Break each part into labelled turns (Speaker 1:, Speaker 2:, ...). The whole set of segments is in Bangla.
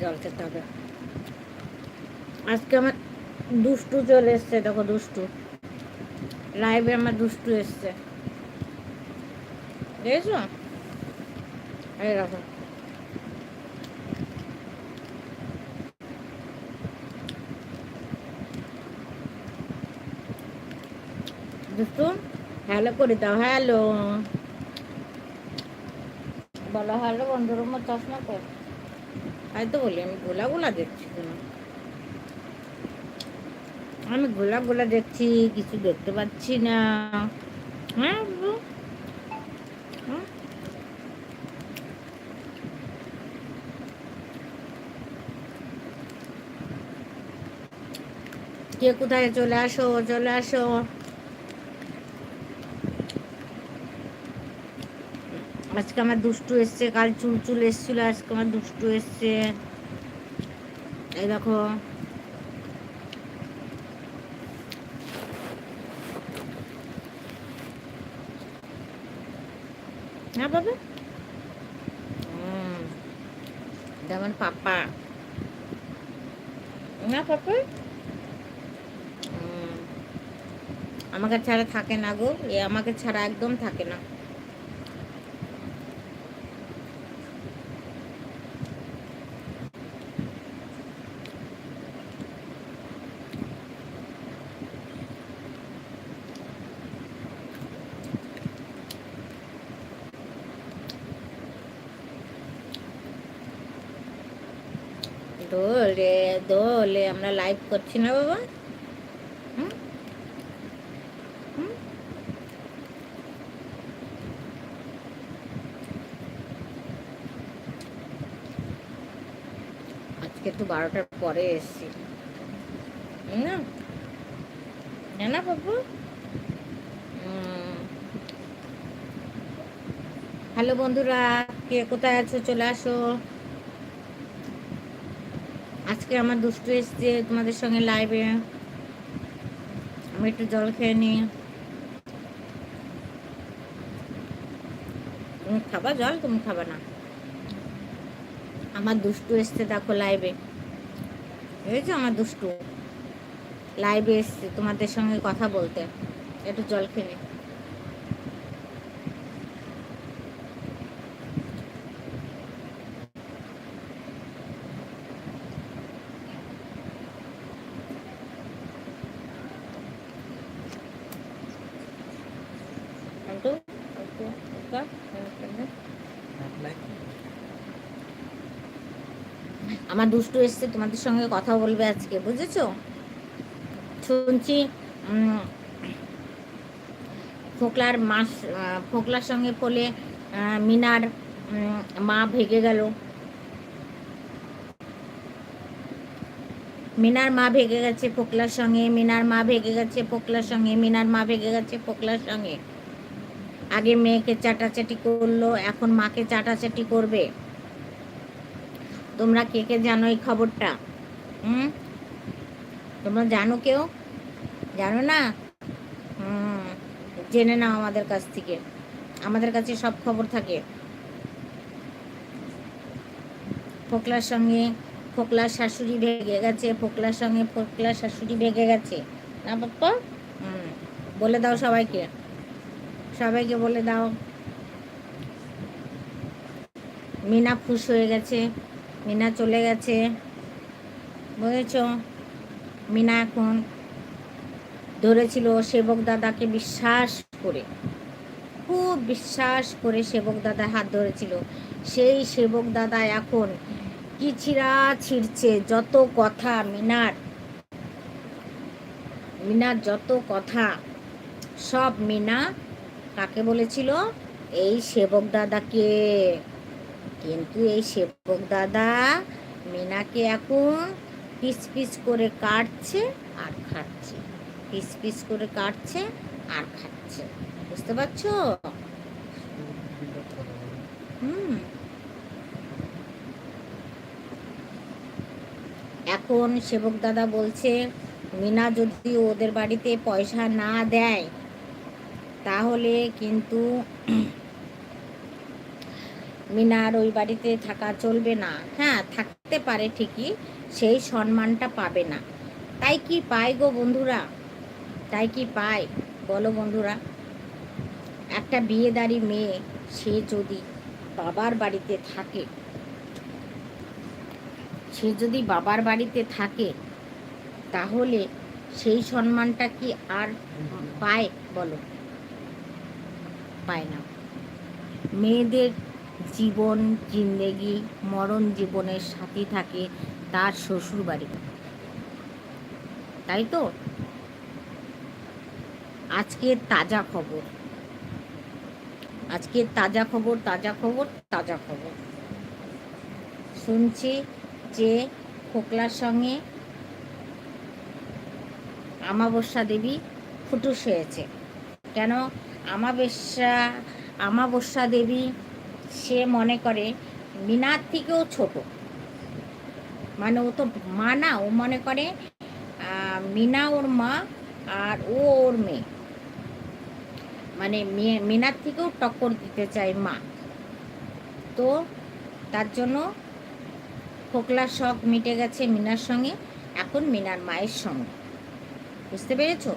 Speaker 1: জল খেতে হবে। আজকে আমার দুষ্টু চলে এসছে, দেখো দুষ্টু। লাইভে আমার দুষ্টু এসছে। দেখেছ? এই দেখো। দুষ্টু হ্যালো করে দাও হ্যালো বলো হ্যালো বন্ধুর মতো, চশমা কর তাই তো বলি, আমি গোলা গোলা দেখছি আমি গোলা গোলা দেখছি, কিছু দেখতে পাচ্ছি না। হ্যাঁ হ্যাঁ? কে কোথায়? চলে আসো চলে আসো। আজকে আমার দুষ্টু এসছে কাল চুল চুল এসছিল আজকে আমার দুষ্টু এসছে। এই দেখো। হ্যাঁ বাবা? যেমন পাপা। না পাপা? আমাকে ছাড়া থাকে না গো এ আমাকে ছাড়া একদম থাকে না। দোলে দোলে। আমরা লাইভ করছি না বাবা? আজকে তো বারোটার পরে এসছি। না? না বাবু? হ্যালো বন্ধুরা, কে কোথায় আছো? চলে আসো। আজকে আমার দুষ্টু এসছে তোমাদের সঙ্গে লাইভে আমি একটু জল খেয়ে নিই। তুমি খাবা জল? তুমি খাবা না। আমার দুষ্টু এসছে দেখো লাইভে বুঝেছ আমার দুষ্টু। লাইভে এসছে তোমাদের সঙ্গে কথা বলতে। একটু জল খেয়ে নি একটু একটু একটু একটু আমার দুষ্টু এসছে, তোমাদের সঙ্গে কথা বলবে আজকে, বুঝেছ? শুনছি ফোকলার মাস ফোকলার সঙ্গে ফলে মিনার মা ভেগে গেল। মিনার মা ভেগে গেছে ফোকলার সঙ্গে, মিনার মা ভেগে গেছে ফোকলার সঙ্গে, মিনার মা ভেগে গেছে ফোকলার সঙ্গে। আগে মেয়েকে চাটাচাটি করল, এখন মাকে চাটাচাটি করবে। তোমরা কে কে জানো এই খবরটা? হুম? তোমরা জানো কেউ? জানো না? হুম, জেনে নাও আমাদের কাছ থেকে। আমাদের কাছে সব খবর থাকে। ফোকলার সঙ্গে ফোকলার শাশুড়ি ভেগে গেছে, ফোকলার সঙ্গে ফোকলার শাশুড়ি ভেগে গেছে। না বাপ্পা হুম, বলে দাও সবাইকে। সবাইকে বলে দাও। মিনা খুশ হয়ে গেছে। মিনা চলে গেছে। বুঝেছ? মিনা এখন ধরেছিল সেবক দাদাকে বিশ্বাস করে। খুব বিশ্বাস করে সেবক দাদা হাত ধরেছিল। সেই সেবক দাদা এখন কি ছিঁড়া ছিঁড়ছে যত কথা মিনার। মিনার যত কথা সব মিনা কাকে বলেছিল? এই সেবক দাদাকে। কিন্তু এই সেবক দাদা মিনাকে এখন পিস পিস করে কাটছে আর খাচ্ছে। পিস পিস করে কাটছে আর খাচ্ছে। বুঝতে পারছ? হুম। এখন সেবক দাদা বলছে, মিনা যদি ওদের বাড়িতে পয়সা না দেয়, তাহলে কিন্তু মিনার ওই বাড়িতে থাকা চলবে না। হ্যাঁ থাকতে পারে ঠিকই, সেই সম্মানটা পাবে না। তাই কি পায় গো বন্ধুরা? তাই কি পায়? বলো বন্ধুরা। একটা বিয়েদারি মেয়ে, সে যদি বাবার বাড়িতে থাকে, সে যদি বাবার বাড়িতে থাকে, তাহলে সেই সম্মানটা কি আর পায় বলো? পায় না। মেয়েদের জীবন, জিন্দেগি, মরণ জীবনের সাথী থাকে তার শ্বশুর বাড়ি তাই তো? আজকের তাজা খবর। আজকের তাজা খবর তাজা খবর তাজা খবর। শুনছি যে খোকলার সঙ্গে আমাবস্যা দেবী ফুটুস হয়েছে। কেন? আমাবস্যা আমাবস্যা দেবী সে মনে করে, মিনার থেকেও ছোট। মানে ও তো মা না, ও মনে করে মিনা ওর মা আর ও ওর মেয়ে। মানে মেয়ে- মিনার থেকেও টক্কর দিতে চায় মা। তো তার জন্য খোকলার শখ মিটে গেছে মিনার সঙ্গে, এখন মিনার মায়ের সঙ্গে। বুঝতে পেরেছ?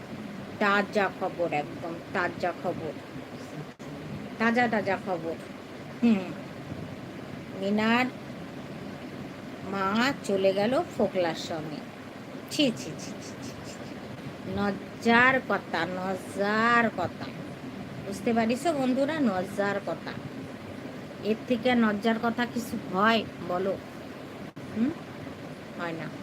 Speaker 1: তাজা খবর একদম, তাজা খবর। তাজা তাজা খবর। মিনার মা চলে গেল ফোকলার সঙ্গে। ছি ছি ছি। নজ্জার কথা নজ্জার কথা। বুঝতে পারিস বন্ধুরা? নজ্জার কথা। এর থেকে নজ্জার কথা কিছু হয়? বলো। হুম? হয় না।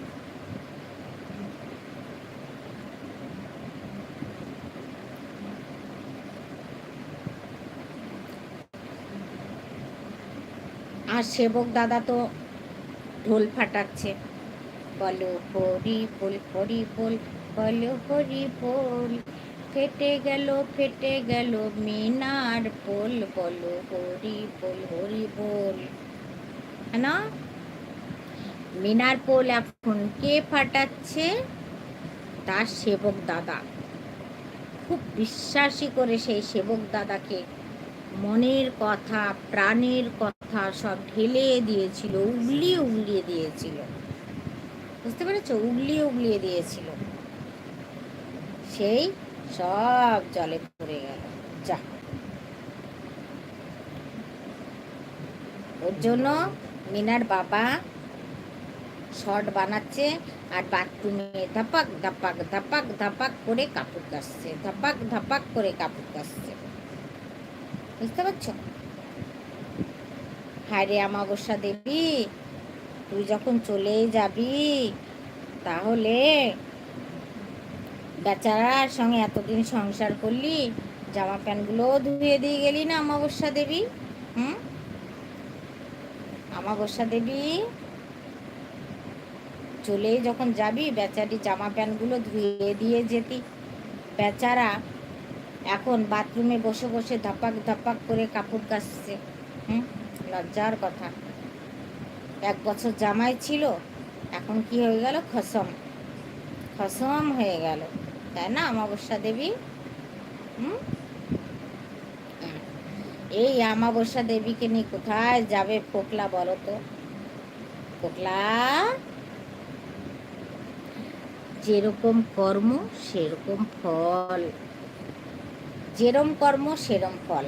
Speaker 1: আর সেবক দাদা তো ঢোল ফাটাচ্ছে। বলো হরি বল হরি বল, বলো হরি বল, ফেটে গেল ফেটে গেল মিনার পোল বলো হরি বল হরি বল। না মিনার পোল এখন কে ফাটাচ্ছে? তার সেবক দাদা। খুব বিশ্বাসী করে সেই সেবক দাদাকে। মনের কথা, প্রাণের কথা সব ঢেলে দিয়েছিল, উগলিয়ে উগলিয়ে দিয়েছিল। বুঝতে পেরেছ? উগলিয়ে উগলিয়ে দিয়েছিল। সেই সব জলে পড়ে গেল। যা। ওর জন্য মিনার বাবা শর্ট বানাচ্ছে আর বাথরুমে ধাপাক ধাপাক ধাপাক ধাপাক করে কাপড় কাচছে, ধাপাক ধাপাক করে কাপড় কাচছে। বুঝতে পারছ? হায় রে আমাবস্যা দেবী, তুই যখন চলেই যাবি, তাহলে বেচারার সঙ্গে এতদিন সংসার করলি, জামা প্যান্টগুলোও ধুয়ে দিয়ে গেলি না আমাবস্যা দেবী? হুম? আমাবস্যা দেবী, চলেই যখন যাবি, বেচারি জামা প্যান্টগুলো ধুয়ে দিয়ে যেতি। বেচারা এখন বাথরুমে বসে বসে ধাপাক ধাপাক করে কাপড় কাচছে, হুম? লজ্জার কথা। এক বছর জামাই ছিল, এখন কি হয়ে গেল? খসম। খসম হয়ে গেল। তাই না, অমাবস্যা দেবী? হুম। এই অমাবস্যা দেবীকে নিয়ে কোথায় যাবে ফোকলা বলো তো? ফোকলা যেরকম কর্ম, সেরকম ফল। যেরম কর্ম, সেরম ফল।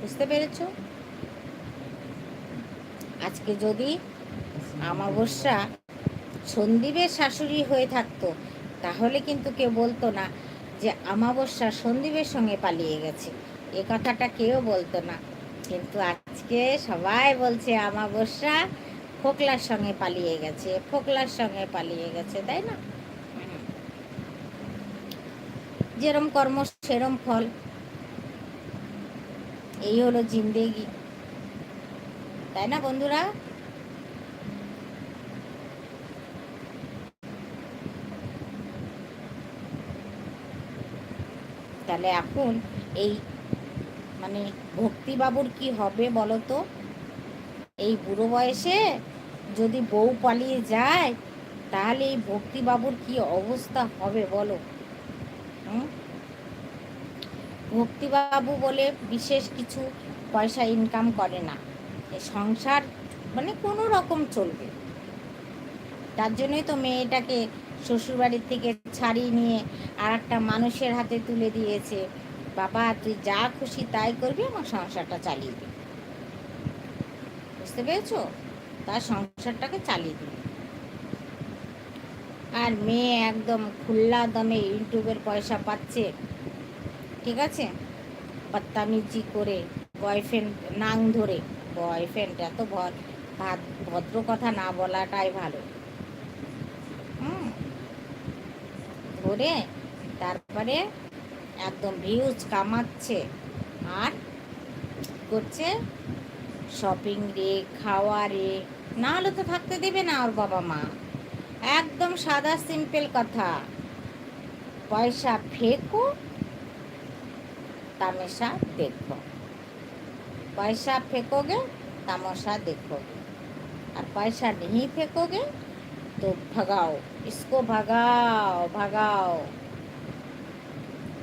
Speaker 1: বুঝতে পেরেছ? আজকে যদি আমাবস্যা সন্দীপের শাশুড়ি হয়ে থাকতো, তাহলে কিন্তু কেউ বলতো না যে আমাবস্যা সন্দীপের সঙ্গে পালিয়ে গেছে। এ কথাটা কেউ বলতো না। কিন্তু আজকে সবাই বলছে আমাবস্যা ফোকলার সঙ্গে পালিয়ে গেছে, ফোকলার সঙ্গে পালিয়ে গেছে, তাই না? যেরম কর্ম, সেরম ফল। এই হলো জিন্দেগি। তাই না, বন্ধুরা? তাহলে এখন এই মানে ভক্তিবাবুর কি হবে বলো তো? এই বুড়ো বয়সে যদি বউ পালিয়ে যায়, তাহলে এই ভক্তিবাবুর কি অবস্থা হবে বলো? ভক্তিবাবু বলে বিশেষ কিছু পয়সা ইনকাম করে না। সংসার মানে কোনো রকম চলবে। তার জন্যই তো মেয়েটাকে শ্বশুরবাড়ির থেকে ছাড়িয়ে নিয়ে আর একটা মানুষের হাতে তুলে দিয়েছে। বাবা, তুই যা খুশি তাই করবি, আমার সংসারটা চালিয়ে দিবি বুঝতে পেরেছ? তার সংসারটাকে চালিয়ে দিবি আর মেয়ে একদম খুল্লা দামে ইউটিউবের পয়সা পাচ্ছে। ঠিক আছে? পাত্তামিজি করে বয়ফ্রেন্ড নাং ধরে বয়ফ্রেন্ড, এত ভদ, ভাদ- ভদ্র কথা না বলাটাই ভালো। ধরে তারপরে একদম ভিউজ কামাচ্ছে আর করছে শপিং রে, খাওয়া রে না হলে তো থাকতে দেবে না ওর বাবা মা। একদম সাদা, সিম্পল কথা। পয়সা ফেকো, তামেশা দেখো। पैसा फेंकोगे तमाशा देखोगे और पैसा नहीं फेंकोगे तो भगाओ इसको भगाओ भगाओ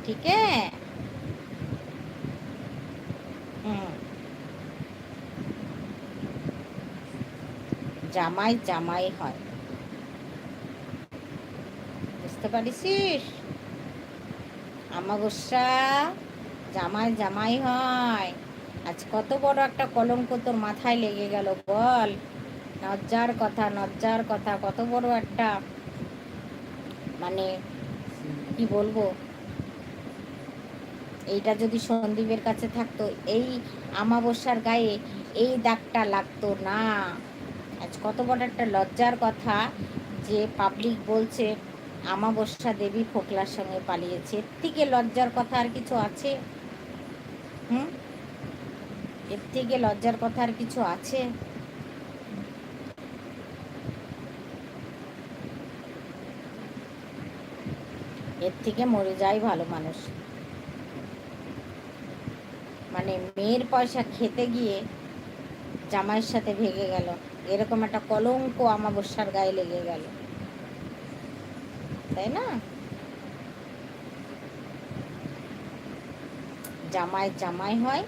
Speaker 1: ठीक है হুম। জামাই জামাই হয় বুঝতে পারিস আমাবস্যা জামাই জামাই হয় আজ কত বড় একটা কলঙ্ক তোর মাথায় লেগে গেল, বল। নজ্জার কথা নজ্জার কথা, কত বড় একটা মানে কি বলব? এইটা যদি সন্দীপের কাছে থাকতো, এই আমাবস্যার গায়ে এই দাগটা লাগতো না। আজ কত বড় একটা লজ্জার কথা যে পাবলিক বলছে, আমাবস্যা দেবী ফোকলার সঙ্গে পালিয়েছে। এর থেকে লজ্জার কথা আর কিছু আছে? হুম? এর থেকে লজ্জার কথা আর কিছু আছে? এর থেকে মরে যায় ভালো মানুষ। মানে মেয়ের পয়সা খেতে গিয়ে জামাইয়ের সাথে ভেগে গেল। এরকম একটা কলঙ্ক আমাবস্যার গায়ে লেগে গেল। তাই না? জামাই জামাই হয়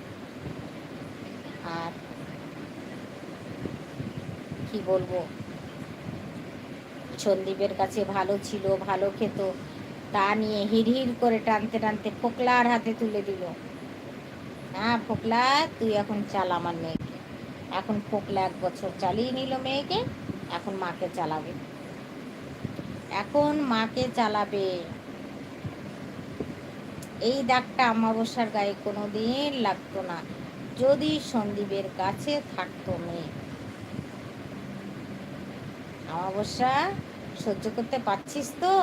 Speaker 1: আর কি বলব? সন্দীপের কাছে ভালো ছিল, ভালো খেত। তা নিয়ে হিড়হিড় করে টানতে টানতে ফোকলার হাতে তুলে দিল। হ্যাঁ ফোকলা, তুই এখন চাল আমার মেয়েকে। এখন ফোকলা এক বছর চালিয়ে নিল মেয়েকে, এখন মাকে চালাবে। এখন মাকে চালাবে? এই দাগটা অমাবস্যার গায়ে কোনো দিন লাগতো না। যদি সন্দীপের কাছে থাকতো মেয়ে। অমাবস্যা, সহ্য করতে পারছিস তো?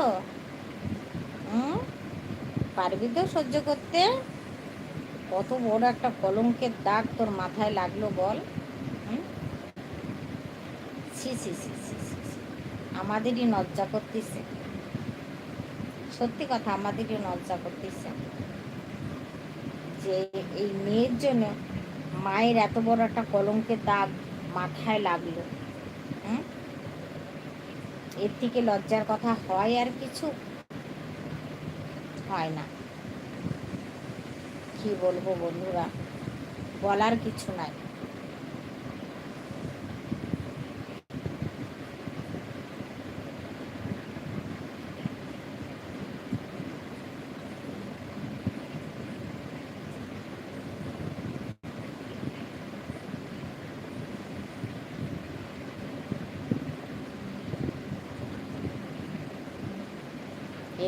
Speaker 1: হুম? পারবি তো সহ্য করতে? কত বড় একটা কলঙ্কের দাগ তোর মাথায় লাগল বল ছি ছি। আমাদেরই লজ্জা করতেছে। সত্যি কথা, আমাদেরই লজ্জা করতেছে। যে এই মেয়ের জন্য মায়ের এত বড় একটা কলঙ্কের দাগ মাথায় লাগল হ্যাঁ এর থেকে লজ্জার কথা হয় আর কিছু? হয় না। কি বলব বন্ধুরা, বলার কিছু নাই।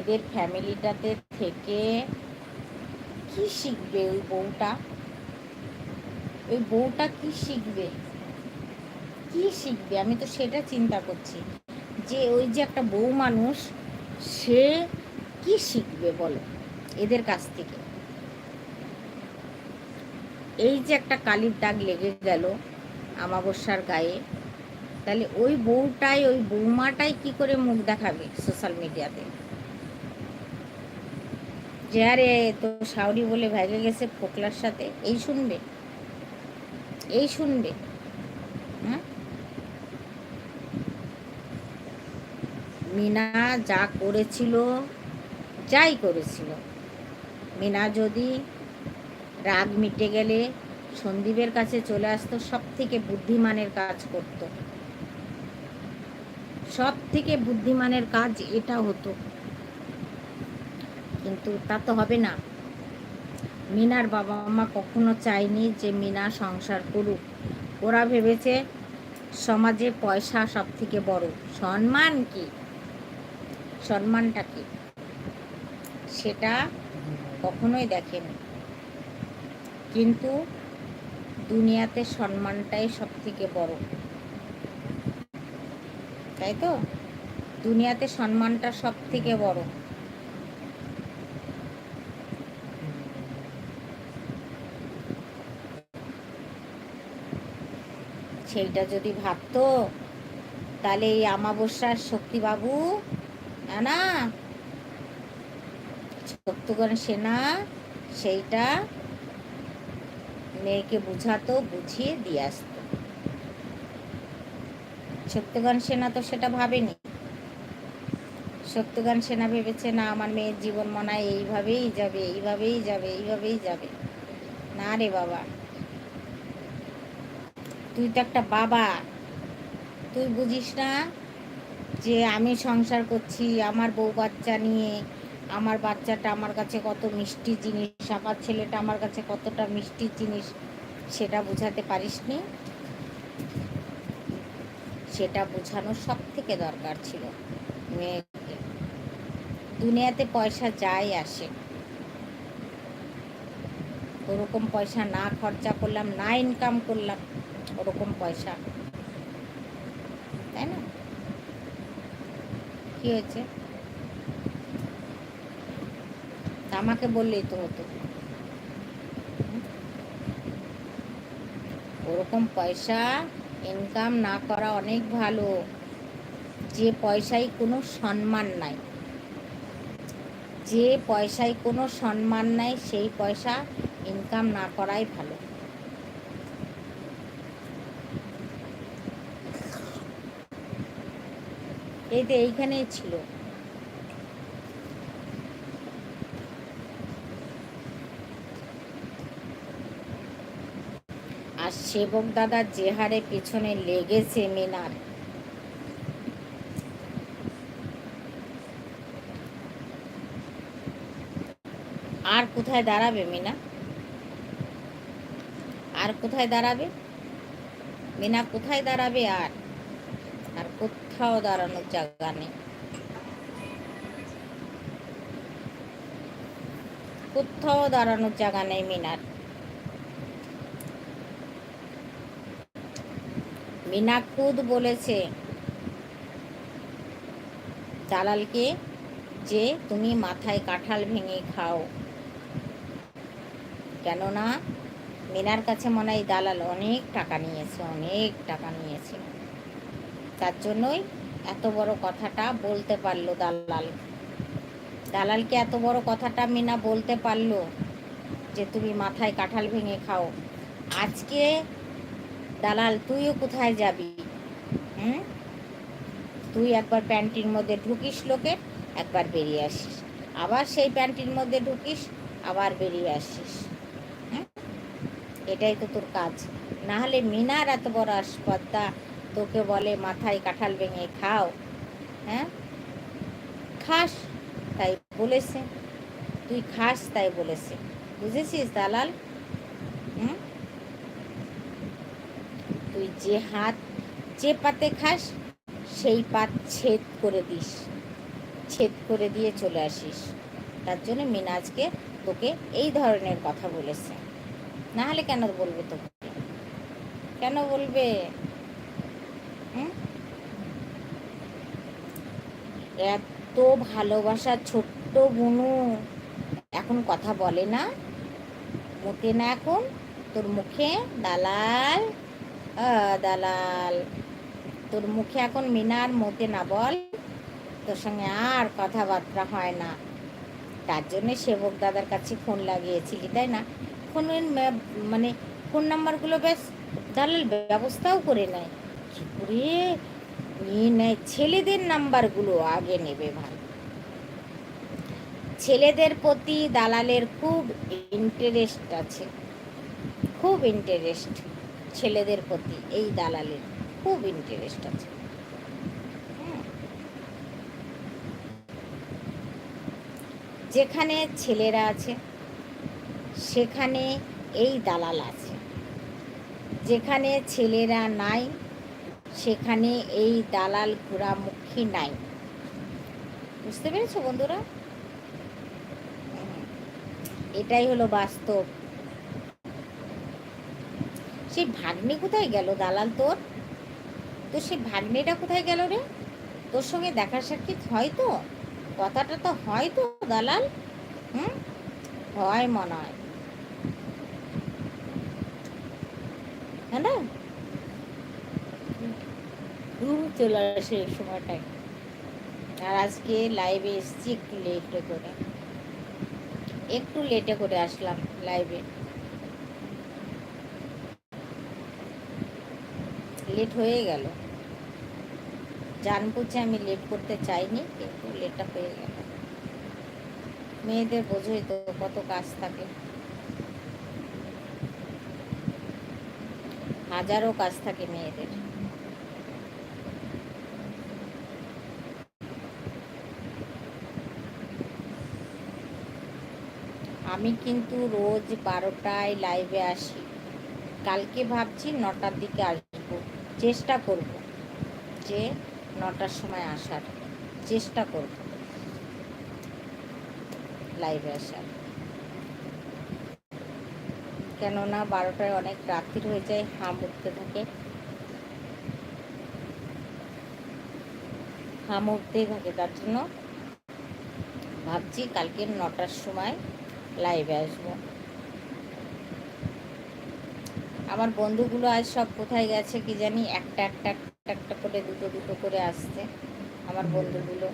Speaker 1: এদের ফ্যামিলিটাতে থেকে কি শিখবে ওই বউটা? ওই বউটা কি শিখবে? কি শিখবে? আমি তো সেটা চিন্তা করছি। যে ওই যে একটা বউ মানুষ, সে কি শিখবে বলো এদের কাছ থেকে? এই যে একটা কালির দাগ লেগে গেল আমাবস্যার গায়ে, তাহলে ওই বউটাই, ওই বৌমাটাই কি করে মুখ দেখাবে সোশ্যাল মিডিয়াতে যে, আরে তো সাউরি বলে ভেগে গেছে ফোকলার সাথে, এই শুনবে? এই শুনবে? মিনা যা করেছিল, যাই করেছিল। মিনা যদি রাগ মিটে গেলে সন্দীপের কাছে চলে আসতো সব থেকে বুদ্ধিমানের কাজ করত। সব থেকে বুদ্ধিমানের কাজ এটা হতো। কিন্তু তা তো হবে না। মিনার বাবা মা কখনো চায়নি যে মিনা সংসার করুক। ওরা ভেবেছে সমাজে পয়সা সব থেকে বড়। সম্মান কি? সম্মানটা কি? সেটা কখনোই দেখেনি। কিন্তু দুনিয়াতে সম্মানটাই সব থেকে বড়। তাই তো? দুনিয়াতে সম্মানটা সব থেকে বড়। সেইটা যদি ভাবতো, তাহলে এই আমাবস্যার শক্তিবাবু, না শক্তিগণ সেনা, সেইটা মেয়েকে বুঝাতো, বুঝিয়ে দিয়ে আসতো। সত্যগান সেনা তো সেটা ভাবেনি। সত্যগান সেনা ভেবেছে, না, আমার মেয়ের জীবন মনে হয় এইভাবেই যাবে এইভাবেই যাবে এইভাবেই যাবে। না রে বাবা তুই তো একটা বাবা। তুই বুঝিস না যে আমি সংসার করছি আমার বউ বাচ্চা নিয়ে। আমার বাচ্চাটা আমার কাছে কত মিষ্টি জিনিস, আমার ছেলেটা আমার কাছে কতটা মিষ্টি জিনিস সেটা বোঝাতে পারিসনি সেটা বোঝানোর সব থেকে দরকার ছিল মেয়েকে। দুনিয়াতে পয়সা যাই আসে। ওরকম পয়সা না খরচা করলাম, না ইনকাম করলাম। ওরকম পয়সা। তাই না? কি হয়েছে? আমাকে বললেই তো হতো। ওরকম পয়সা ইনকাম না করা অনেক ভালো। যে পয়সায় কোনো সম্মান নাই। যে পয়সায় কোনো সম্মান নাই, সেই পয়সা ইনকাম না করাই ভালো। এই তো এইখানেই ছিল। আর সেবক দাদা যে হারে পেছনে লেগেছে মিনার। আর কোথায় দাঁড়াবে মিনা? আর কোথায় দাঁড়াবে? মিনা কোথায় দাঁড়াবে আর আর? কোথাও দাঁড়ানোর জায়গা নেই। কোথাও দাঁড়ানোর জায়গা নেই মিনার। মিনা খুদ বলেছে, দালালকে যে তুমি মাথায় কাঁঠাল ভেঙে খাও। কেননা, মিনার কাছে মনে হয় দালাল অনেক টাকা নিয়েছে, অনেক টাকা নিয়েছে। তার জন্যই এত বড় কথাটা বলতে পারল দালাল। দালালকে এত বড় কথাটা মিনা বলতে পারল যে তুমি মাথায় কাঁঠাল ভেঙে খাও। আজকে দালাল, তুইও কোথায় যাবি? হুম? তুই একবার প্যান্টির মধ্যে ঢুকিস লোকের একবার বেরিয়ে আসিস। আবার সেই প্যান্টির মধ্যে ঢুকিস, আবার বেরিয়ে আসিস। এটাই তো তোর কাজ। না হলে মিনার এত বড় আসপদ্দা তোকে বলে মাথায় কাঁঠাল ভেঙে খাও হ্যাঁ? খাস, তাই বলেছে। তুই খাস, তাই বলেছে। বুঝেছিস দালাল? হুম? তুই যে হাত, যে পাতে খাস, সেই পাত ছেদ করে দিস। ছেদ করে দিয়ে চলে আসিস। তার জন্য মিনাজকে তোকে এই ধরনের কথা বলেছে। না হলে কেন বলবে তোকে? কেন বলবে? হুম? এত ভালোবাসা ছোট্ট বুনু। এখন কথা বলে না। মুখে না এখন, তোর মুখে দালাল। দালাল। তোর মুখে এখন মিনার মতে না বল। তোর সঙ্গে আর কথাবার্তা হয় না। তার জন্যে সেবক দাদার কাছে ফোন লাগিয়েছিলি, তাই না? ফোনের মানে ফোন নাম্বারগুলো বেশ দালাল ব্যবস্থাও করে নেয়। কি করে ছেলেদের নাম্বারগুলো আগে নেবে ভাই। ছেলেদের প্রতি দালালের খুব ইন্টারেস্ট আছে। খুব ইন্টারেস্ট ছেলেদের প্রতি, এই দালালের খুব ইন্টারেস্ট আছে। যেখানে ছেলেরা আছে, সেখানে এই দালাল আছে। যেখানে ছেলেরা নাই সেখানে এই দালাল ঘোরামুখী নাই। বুঝতে পেরেছ বন্ধুরা? এটাই হলো বাস্তব। সেই ভাগ্নি কোথায় গেল দালাল তোর? তো সেই ভাগ্নিটা কোথায় গেল রে? তোর সঙ্গে দেখা সাক্ষাৎ হয় তো? কথাটা তো হয় তো দালাল? হুম? হয় মনে হ্যাঁ না ঘুম চলে আসে এই সময়টায়। আর আজকে লাইভে এসেছি একটু লেটে করে। একটু লেটে করে আসলাম লাইভে লেট হয়ে গেল। জান বুঝে আমি লেট করতে চাইনি, কিন্তু লেটটা হয়ে গেল। মেয়েদের বোঝোই তো কত কাজ থাকে। হাজারো কাজ থাকে মেয়েদের। আমি কিন্তু রোজ বারোটায় লাইভে আসি। কালকে ভাবছি নটার দিকে আসব। চেষ্টা করব যে নটার সময় আসার। চেষ্টা করব লাইভে আসার। কেননা বারোটায় অনেক রাত্রির হয়ে যায়, হাম উঠতে থাকে। হাম উঠতেই থাকে, তার জন্য ভাবছি কালকে নটার সময় লাইভে আসব। আমার বন্ধুগুলো আজ সব কোথায় গেছে কি জানি একটা একটা একটা একটা করে দুটো দুটো করে আসছে আমার বন্ধুগুলো।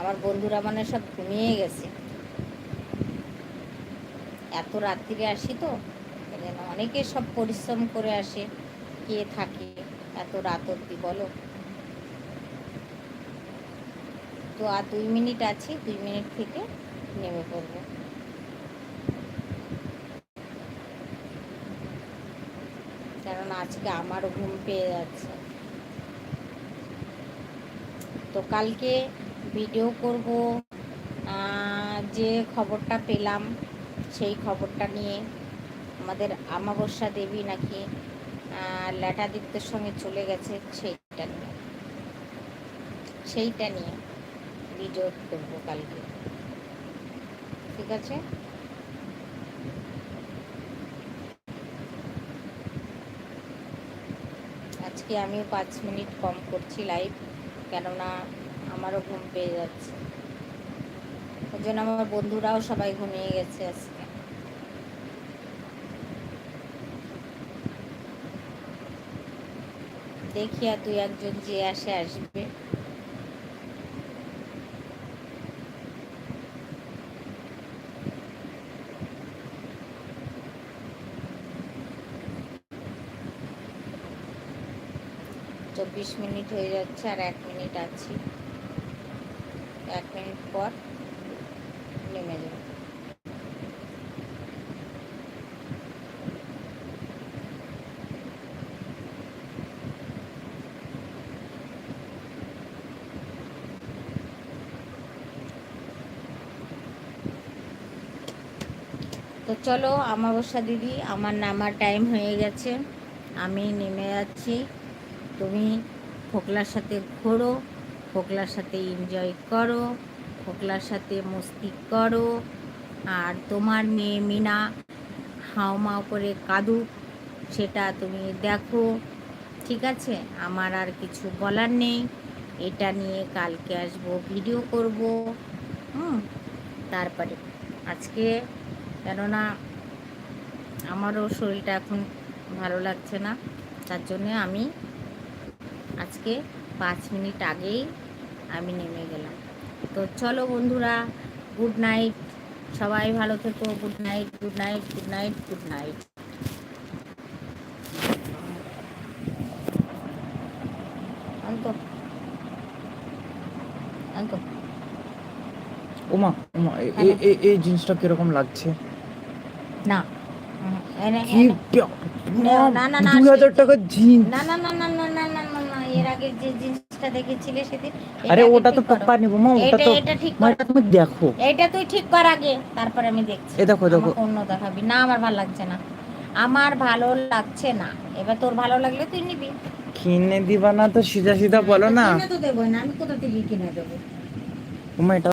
Speaker 1: আমার বন্ধুরা মানে সব ঘুমিয়ে গেছে। এত রাত্রিরে আসি তো এই অনেকে সব পরিশ্রম করে আসে কে থাকে এত রাত অব্দি বলো? তো আর দুই মিনিট আছে, দুই মিনিট থেকে নেমে পড়ব। কারণ আজকে আমারও ঘুম পেয়ে যাচ্ছে। তো কালকে ভিডিও করব যে খবরটা পেলাম, সেই খবরটা নিয়ে আমাদের আমাবস্যা দেবী নাকি ল্যাটাদিত্যের সঙ্গে চলে গেছে, সেইটা নিয়ে। সেইটা নিয়ে। ভিডিও করব কালকে। ঠিক আছে? আজকে আমিও পাঁচ মিনিট কম করছি লাইভ কেননা আমারও ঘুম পেয়ে যাচ্ছে। ওই জন্য আমার বন্ধুরাও সবাই ঘুমিয়ে গেছে আজকে। দেখি আর দুই একজন যে আসে, আসবে। চব্বিশ মিনিট হয়ে যাচ্ছে আর এক মিনিট আছি। এক মিনিট পর নেমে যাব। তো চলো, আমাবস্যা দিদি, আমার নামার টাইম হয়ে গেছে। আমি নেমে যাচ্ছি। তুমি ফোকলার সাথে ঘোরো, ফোকলার সাথে এনজয় করো, ফোকলার সাথে মস্তি করো। আর তোমার মেয়ে মিনা হাওমাও করে কাঁদুক, সেটা তুমি দেখো। ঠিক আছে? আমার আর কিছু বলার নেই। এটা নিয়ে কালকে আসব ভিডিও করব। হুম? তারপরে আজকে কেননা আমারও শরীরটা এখন ভালো লাগছে না, তার জন্যে আমি আজকে পাঁচ মিনিট আগেই আমি নেমে গেলাম তো চলো বন্ধুরা গুড নাইট সবাই ভালো থেকো good night good night good night good night
Speaker 2: ওমা ওমা এ-
Speaker 1: হ্যালো।
Speaker 2: এ- এ- এই জিনিসটা কীরকম লাগছে
Speaker 1: না না, না, না, না না না না না না না না না এর আগে যে জিনিসটা দেখেছিলে সেদিন
Speaker 2: আরে ওটা তো
Speaker 1: ঠিক করো।
Speaker 2: মা ওটা তো
Speaker 1: এটা ঠিক
Speaker 2: মা তুমি দেখো।
Speaker 1: এইটা তুই ঠিক কর আগে তারপরে আমি দেখছি।
Speaker 2: এ দেখো দেখো।
Speaker 1: অন্য দেখাবি। না আমার ভালো লাগছে না। আমার ভালো লাগছে না। এবার তোর ভালো লাগলে তুই নিবি।
Speaker 2: কিনে দিবা না তো সিধা সিধা বলো না।
Speaker 1: কিনে তো দেবো না আমি কোথা থেকে কিনে দেবো?
Speaker 2: ওমা